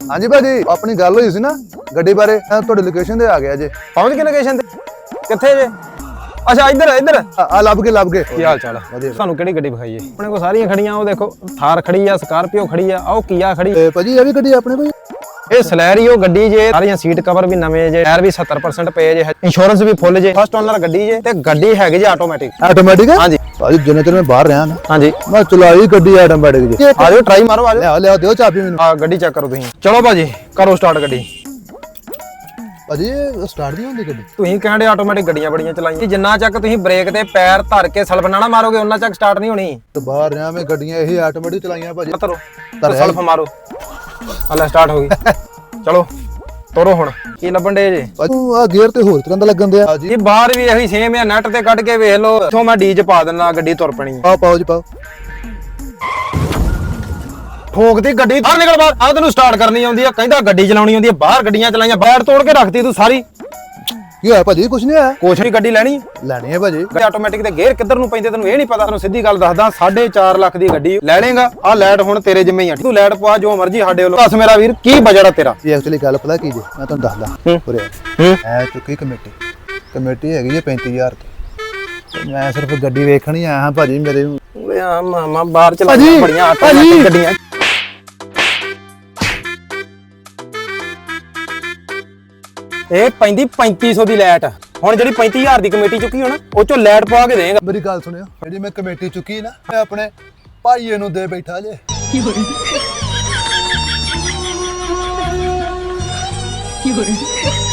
ਹਾਂਜੀ ਭਾਜੀ ਆਪਣੀ ਗੱਲ ਹੋਈ ਸੀ ਨਾ ਗੱਡੀ ਬਾਰੇ ਮੈਂ ਤੁਹਾਡੀ ਲੋਕੇਸ਼ਨ ਤੇ ਆ ਗਿਆ ਜੇ। ਪਹੁੰਚ ਗਏ ਲੋਕੇਸ਼ਨ ਤੇ? ਕਿੱਥੇ ਜੇ? ਅੱਛਾ ਇੱਧਰ ਇੱਧਰ। ਆ ਆ ਲੱਭ ਕੇ ਲੱਭ ਕੇ। ਕੀ ਹਾਲ ਚਾਲ ਆ? ਵਧੀਆ। ਤੁਹਾਨੂੰ ਕਿਹੜੀ ਗੱਡੀ ਵਿਖਾਈਏ? ਆਪਣੇ ਕੋਲ ਸਾਰੀਆਂ ਖੜੀਆਂ ਉਹ ਦੇਖੋ ਥਾਰ ਖੜੀ ਆ ਸਕਾਰਪੀਓ ਖੜੀ ਆ ਉਹ ਕੀਆ ਖੜੀ? ਤੇ ਭਾਜੀ ਇਹ ਵੀ ਗੱਡੀ ਆਪਣੇ ਕੋਲ ਇਹ ਸਲੈਰੀਓ ਗੱਡੀ ਜੇ ਸਾਰੀਆਂ ਸੀਟ ਕਵਰ ਵੀ ਨਵੇਂ ਜੇ ਟਾਇਰ ਵੀ 70% ਪਏ ਜੇ ਇੰਸ਼ੋਰੈਂਸ ਵੀ ਫੁੱਲ ਜੇ ਫਸਟ ਓਨਰ ਗੱਡੀ ਜੇ ਤੇ ਗੱਡੀ ਹੈਗੀ ਜੇ ਆਟੋਮੈਟਿਕ ਆਟੋਮੈਟਿਕ ਹਾਂਜੀ। ਭਾਜੀ ਜਿੰਨੇ ਚਿਰ ਮੈਂ ਬਾਹਰ ਰਿਹਾ ਨਾ ਹਾਂਜੀ। ਮੈਂ ਚਲਾਈ ਗੱਡੀ ਆਟੋਮੈਟਿਕ ਜੀ। ਆ ਜਾਓ ਟਰਾਈ ਮਾਰੋ ਆ ਜਾਓ ਲਿਆ ਲਿਆ ਦਿਓ ਚਾਬੀ ਮੈਨੂੰ। ਆ ਗੱਡੀ ਚੈੱਕ ਕਰੋ ਤੁਸੀਂ। ਚਲੋ ਭਾਜੀ ਕਰੋ ਸਟਾਰਟ ਗੱਡੀ। ਇਹ ਸਟਾਰਟ ਨਹੀਂ ਹੁੰਦੀ ਗੱਡੀ। ਤੁਸੀਂ ਕਹਿੰਦੇ ਆਟੋਮੈਟਿਕ ਗੱਡੀਆਂ ਬੜੀਆਂ ਚਲਾਈਆਂ। ਜਿੰਨਾ ਚੱਕ ਤੁਸੀਂ ਬ੍ਰੇਕ ਤੇ ਪੈਰ ਧਰ ਕੇ ਸਲਫ ਨਾ ਨਾ ਮਾਰੋਗੇ ਉਹਨਾਂ ਚੱਕ ਸਟਾਰਟ ਨਹੀਂ ਹੋਣੀ। ਤੇ ਬਾਹਰ ਰਿਹਾ ਮੈਂ ਗੱਡੀਆਂ ਇਹ ਆਟੋਮੈਟਿਕ ਚਲਾਈਆਂ ਭਾਜੀ। ਧਰੋ ਸਲਫ ਮਾਰੋ। ਹਲਾ ਸਟਾਰਟ ਹੋ ਗਈ। ਚਲੋ ਤੋਰੋ ਹੁਣ। ਕੀ ਲੱਭਣ ਦੇ ਜੇ? ਆ ਗੇਅਰ ਤੇ ਹੋਰ ਤਰ੍ਹਾਂ ਦਾ ਲੱਗਣ ਦਿਆ ਜੀ ਇਹ ਬਾਹਰ ਵੀ ਇਹੀ ਸੇਮ ਆ ਨੈਟ ਤੇ ਕੱਢ ਕੇ ਵੇਖ ਲਓ ਇੱਥੋਂ ਮੈਂ ਡੀ ਚ ਪਾ ਦਿੰਦਾ ਗੱਡੀ ਤੁਰ ਪੈਣੀ ਆ। ਪਾਓ ਜੀ ਪਾਓ। ਠੋਕਦੀ ਗੱਡੀ ਬਾਹਰ ਨਿਕਲ ਬਾਹਰ। ਆ ਤੈਨੂੰ ਸਟਾਰਟ ਕਰਨੀ ਆਉਂਦੀ ਆ ਕਹਿੰਦਾ ਗੱਡੀ ਚਲਾਉਣੀ ਆਉਂਦੀ ਆ ਬਾਹਰ ਗੱਡੀਆਂ ਚਲਾਈਆਂ ਬੈਟ ਤੋੜ ਕੇ ਰੱਖਤੀ ਤੂੰ ਸਾਰੀ। ਕੀ ਹੋਇਆ ਭਾਜੀ? ਕੁਛ ਨਹੀਂ ਹੋਇਆ? ਕੁਛ ਵੀ ਗੱਡੀ ਲੈਣੀ। ਲੈਣੀ ਹੈ ਭਾਜੀ। ਆਟੋਮੈਟਿਕ ਦੇ ਗੇਅਰ ਕਿੱਧਰ ਨੂੰ ਪੈਂਦੇ ਤੈਨੂੰ ਇਹ ਨਹੀਂ ਪਤਾ ਤੈਨੂੰ ਸਿੱਧੀ ਗੱਲ ਦੱਸਦਾ 4.5 ਲੱਖ ਦੀ ਗੱਡੀ ਲੈ ਲੇਗਾ ਆ ਲੈਟ ਹੁਣ ਤੇਰੇ ਜਿੰਮੇ ਹੀ ਆ। ਤੂੰ ਲੈਟ ਪਵਾ ਜੋ ਮਰਜ਼ੀ ਸਾਡੇ ਵੱਲੋਂ। ਦੱਸ ਮੇਰਾ ਵੀਰ ਕੀ ਬਜਟ ਆ ਤੇਰਾ? ਇਹ ਐਕਚੁਅਲੀ ਗੱਲ ਪਤਾ ਕੀ ਜੀ? ਮੈਂ ਤੁਹਾਨੂੰ ਦੱਸਦਾ। ਉਰੇ ਐ ਚੁੱਕੀ ਕਮੇਟੀ। ਕਮੇਟੀ ਹੈਗੀ ਜੀ 35000 ਦੀ। ਮੈਂ ਸਿਰਫ ਗੱਡੀ ਵੇਖਣੀ ਆਇਆ ਹਾਂ ਭਾਜੀ ਮੇਰੇ ਨੂੰ। ਓਏ ਆ ਮਾਮਾ ਬਾਹਰ ਚਲਾਈਆਂ ਬੜੀਆਂ ਆਟੋਮੈਟਿਕ ਭਾਜੀ। ਗੱਡੀਆਂ। ਇਹ ਪੈਂਦੀ 3500 ਦੀ ਲੈਟ ਹੁਣ ਜਿਹੜੀ 35000 ਦੀ ਕਮੇਟੀ ਚੁੱਕੀ ਹੋਣਾ ਉਹ ਚੋਂ ਲੈਟ ਪਾ ਕੇ ਦੇਗਾ ਮੇਰੀ ਗੱਲ ਸੁਣਿਓ ਜਿਹੜੀ ਮੈਂ ਕਮੇਟੀ ਚੁੱਕੀ ਨਾ ਮੈਂ ਆਪਣੇ ਭਾਈਏ ਨੂੰ ਦੇ ਬੈਠਾ ਜੇ। ਕੀ ਹੋ ਕੀ ਹੋ